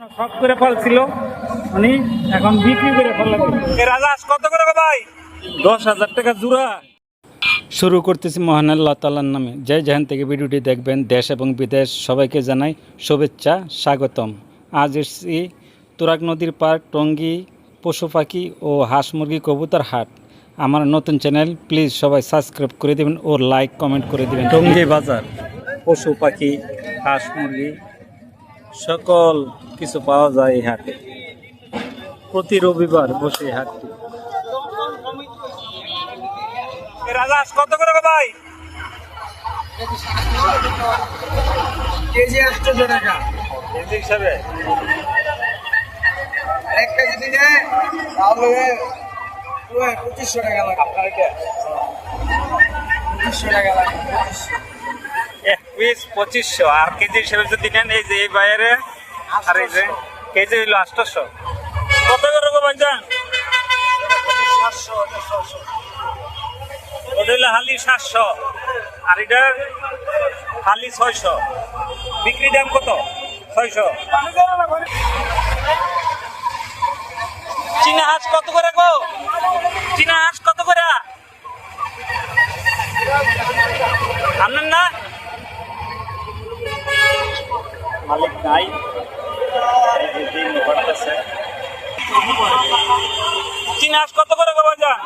শখ করে ফেলছিল উনি এখন বিক্রি করে ফেললেন এ কত করে ভাই? দশ হাজার টাকা জোড়া। শুরু করতেছি মহান আল্লাহ তাল্লার নামে। যে যেখান থেকে ভিডিওটি দেখবেন দেশ এবং বিদেশ সবাইকে জানাই শুভেচ্ছা স্বাগতম। আজ এসছি তুরাগ নদীর পার টঙ্গী পশু পাখি ও হাঁস মুরগি কবুতর হাট। আমার নতুন চ্যানেল প্লিজ সবাই সাবস্ক্রাইব করে দেবেন ও লাইক কমেন্ট করে দেবেন। টঙ্গী বাজার পশু পাখি হাঁস মুরগি সকল কিছু পাওয়া যায় এই হাটে। প্রতি রবিবার বসে এই হাটটি। রাজাস কত করে ভাই? কেজি আটশো টাকা। কেজি হিসাবে? এক কেজি দিলে তাহলে পঁচিশশো টাকা লাগে। আপনার পঁচিশশো টাকা লাগে পঁচিশশো। পিস পঁচিশশো। আর কেজি হিসেবে যদি নেন, এই যে এই বাইরে আর এই যে কেজি হইল আটশোশো। কত করে হইল হালি সাতশো। আর এটার হালি ছয়শো। বিক্রি দাম কত? ছয়শো। চীনা হাঁস কত করে গো? চীনা হাঁস কত করে? না? মালিক নাই। দিন কত করে গো বাজার?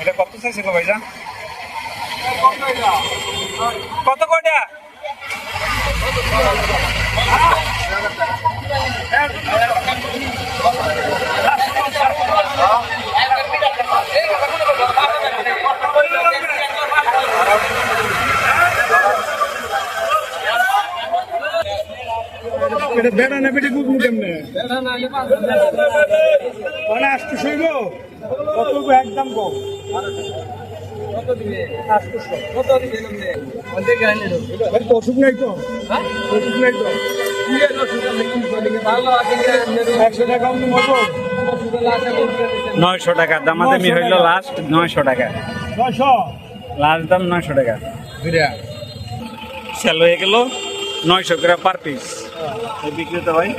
এটা কত চাইছে গো ভাইজান? কত কয়টা এটা বেড়া না বেটে বুঝব কেমনে মানে আসতে শৈব কত একদম কম। অসুখ নাই তো? অসুখ নাই একশো টাকা নয়শো টাকা দামাদামি হইল লাস্ট নয়শো টাকা। ছয়শো লাস্ট দাম নয়শো টাকা। সেল হয়ে গেল নয়শো করে পার পিস। বিক্রিত হয়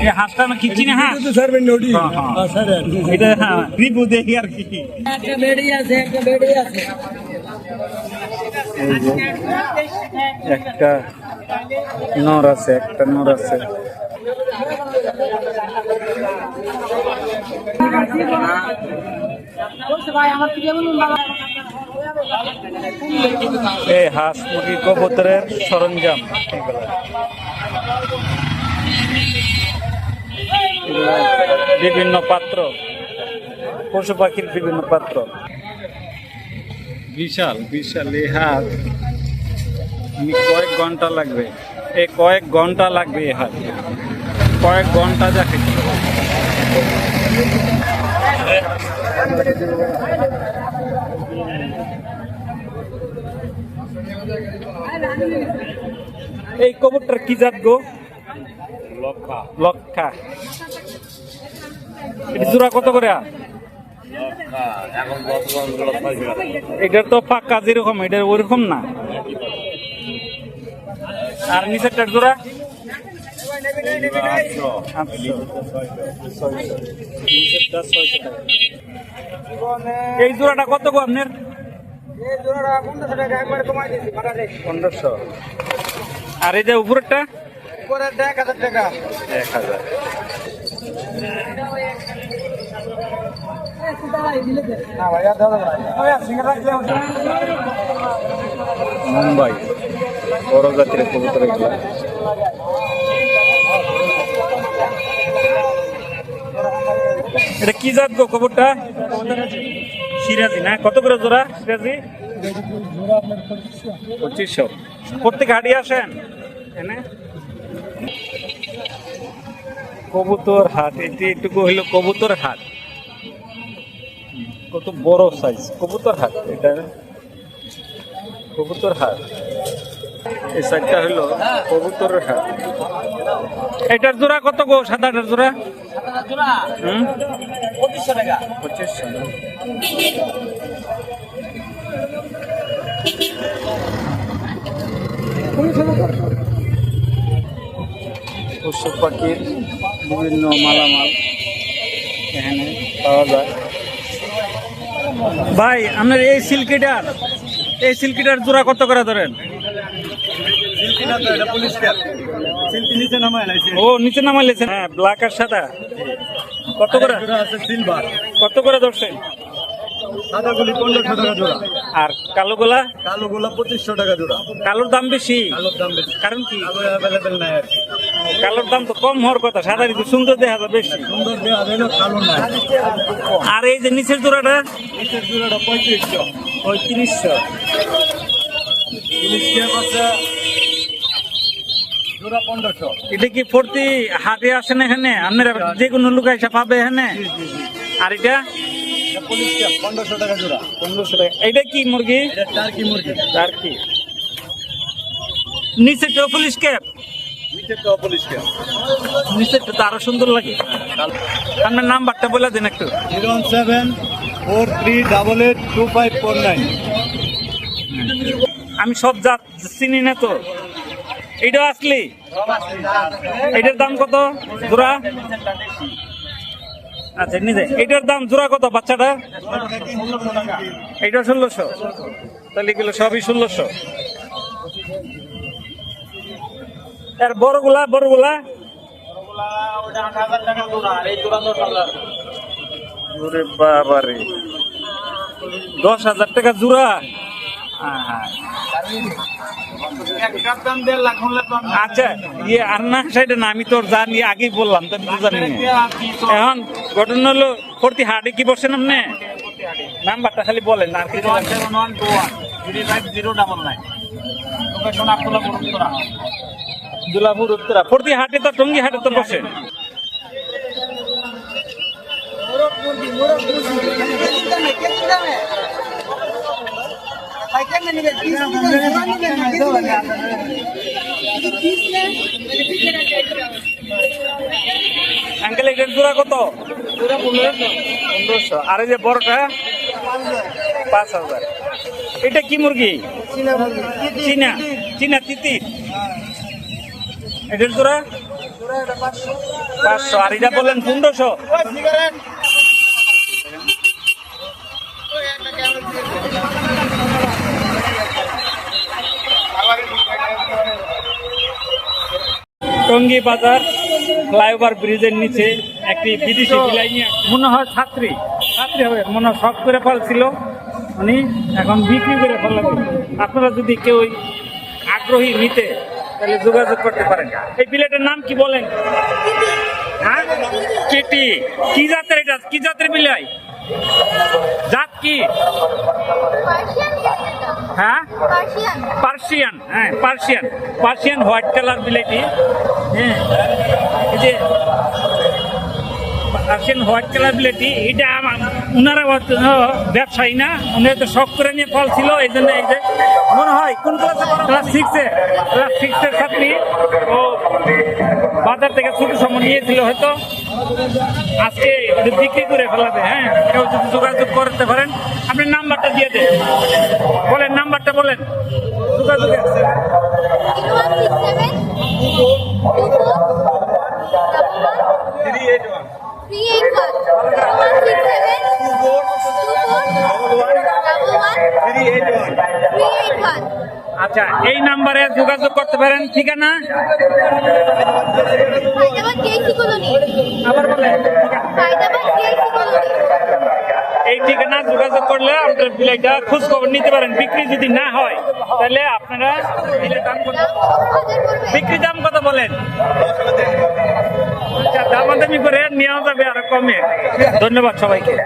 এই হাঁসটা না কি তো হ্যাঁ, হ্যাঁ। হ্যাঁ এটা হ্যাঁ রিপু দেখি আর কি। একটা বেড়ি আছে একটা বেড়ি আছে। একটা নর আছে একটা নর আছে। এই হাঁস মুরগি কবুতরের সরঞ্জাম বিভিন্ন পাত্র। পশু পাখির বিভিন্ন পাত্র। বিশাল বিশাল হাট আমি কয়েক ঘণ্টা লাগবে। এই কয়েক ঘণ্টা লাগবে এই হাট কয়েক ঘণ্টা যাকে এই কবুতর কি জাত গো? লক্ষা। লক্ষা। এটা জোড়া কত করে? এটার তো পাক্কা যেরকম এটার ওরকম না। আর নিচেরটার জোড়া? টাকা। এই জোড়াটা কত গো আপনার? পনেরোশো। আর এই যে উপরেরটা? হাজার টাকা। এক হাজার। মুম্বাই। বড় জাতির কবুতর এগুলো। এটা কি জাত গো কবুতরটা? সিরাজি না? কত করে জোড়া? সিরাজি? পঁচিশশো। প্রত্যেক হাটে আসেন? এনে কবুতর হাট এটি এটুকু হইল কবুতর হাট। কত বড় সাইজ কবুতর হাট এটা কবুতর হাট। এই সাইডটা হইল কবুতরের হাট। এটার জোড়া কত গো সাদাটার জোড়া? পঁচিশশো টাকা। পঁচিশশো পাখির বিভিন্ন মালামাল এখানে পাওয়া যায়। ভাই আপনার এই সিল্কিটার এই সিল্কিটার জোড়া কত করে ধরেন? ও নিচে নামাইলেছেন হ্যাঁ ব্ল্যাক আর সাদা। কত করে? সিলভার কত করে ধরছেন? সাদাগুলি পনেরোশো টাকা জোড়া। আর কালোগুলা কালো গোলাপ পঁচিশশো টাকা জোড়া। কালোর দাম বেশি। কালোর দাম বেশি। কারণ কি? অ্যাভেলেবেল নাই আর কি। কালোর দাম তো কম হওয়ার কথা সাদা কিন্তু সুন্দর দেখা যায় বেশি। আর এই যে নিচের জোড়াটা? নিচের জোড়াটা পঁয়ত্রিশশো। পঁয়ত্রিশশো। এটা কি প্রতি হাটে আসেন এখানে? আপনারা যে কোনো লোক এসে পাবে এখানে? জি জি জি। আর এটা? এটা পুলিশ ক্যাপ পনেরোশো টাকা জোড়া। পনেরোশো টাকা। এটা কি মুরগি? টার্কি মুরগি। নিচে তো পুলিশ ক্যাপ নিচের তো পুলিশ তো আরও সুন্দর লাগে। আপনার নাম্বারটা বলে দিন একটু। Zero one seven four three double eight two five four nine. আমি সব জাত চিনি না তো। এটা আসলি? এটার দাম কত? জোড়া? আচ্ছা নিজে এটার দাম জোড়া কত বাচ্চাটা? এটা ষোলোশো। তাহলে এগুলো সবই ষোলোশো। আর বড়গুলা বড়গুলা? বাবারে। দশ হাজার টাকা জোড়া। আচ্ছা ইয়ে আর না সেটা না আমি তোর জানি আগেই বললাম তো জানি না। এখন ঘটনা হলো প্রতি হাটে কি বসেন আপনি? নাম্বারটা খালি বলেন আর কিছু দুলাপুর উত্তরা। প্রতি হাটে তো টঙ্গি হাটে তো বসেন আঙ্কেল এটার জোড়া কত? পনেরোশো। আর এই যে বড়টা? পাঁচ হাজার। এটা কি মুরগি? চীনা। চীনা তিতির। এটার বাজার, ফ্লাইওভার ব্রিজের নিচে একটি বিদেশি বিলাই নিয়ে মনে হয় ছাত্রী। ছাত্রী হবে। মনে হয় শখ করে ফেলছিল। উনি এখন বিক্রি করে ফেলাবে আপনারা যদি কেউ আগ্রহী নিতে তাহলে যোগাযোগ করতে পারেন। এই বিলেটের নাম কি বলেন? হ্যাঁ? কেটি। কি জাতের এটা? কি জাতের বিলাই? জাত কি? হ্যাঁ? পার্সিয়ান। হ্যাঁ পার্সিয়ান। পার্সিয়ান হোয়াইট কালার বিলাইটি। হ্যাঁ। এই যে পার্সিয়ান হোয়াইট কালার বিলাইটি, এটা আমার ওনারা হয়তো ব্যবসায়ী না উনি তো শখ করে নিয়ে ফল ছিল এই জন্য এই যে মনে হয় কোন ক্লাসে ক্লাস সিক্সে ক্লাস সিক্সের ছাত্রী ও বাজার থেকে ছোট সময় নিয়েছিল হয়তো। আজকে বিক্রি করে ফেলাবে হ্যাঁ? কেউ যদি যোগাযোগ করতে পারেন আপনি নাম্বারটা দিয়ে দেন। বলেন নাম্বারটা বলেন। One three eight one three eight one আচ্ছা এই নাম্বারে যোগাযোগ করতে পারেন ঠিকানা? আবার এই ঠিকানা যোগাযোগ করলে আপনার বিলাইটা খোঁজ খবর নিতে পারেন। বিক্রি যদি না হয় তাহলে আপনারা বিক্রি দাম কত বলেন? আচ্ছা দামাদামি করে নেওয়া যাবে আরও কমে। ধন্যবাদ সবাইকে।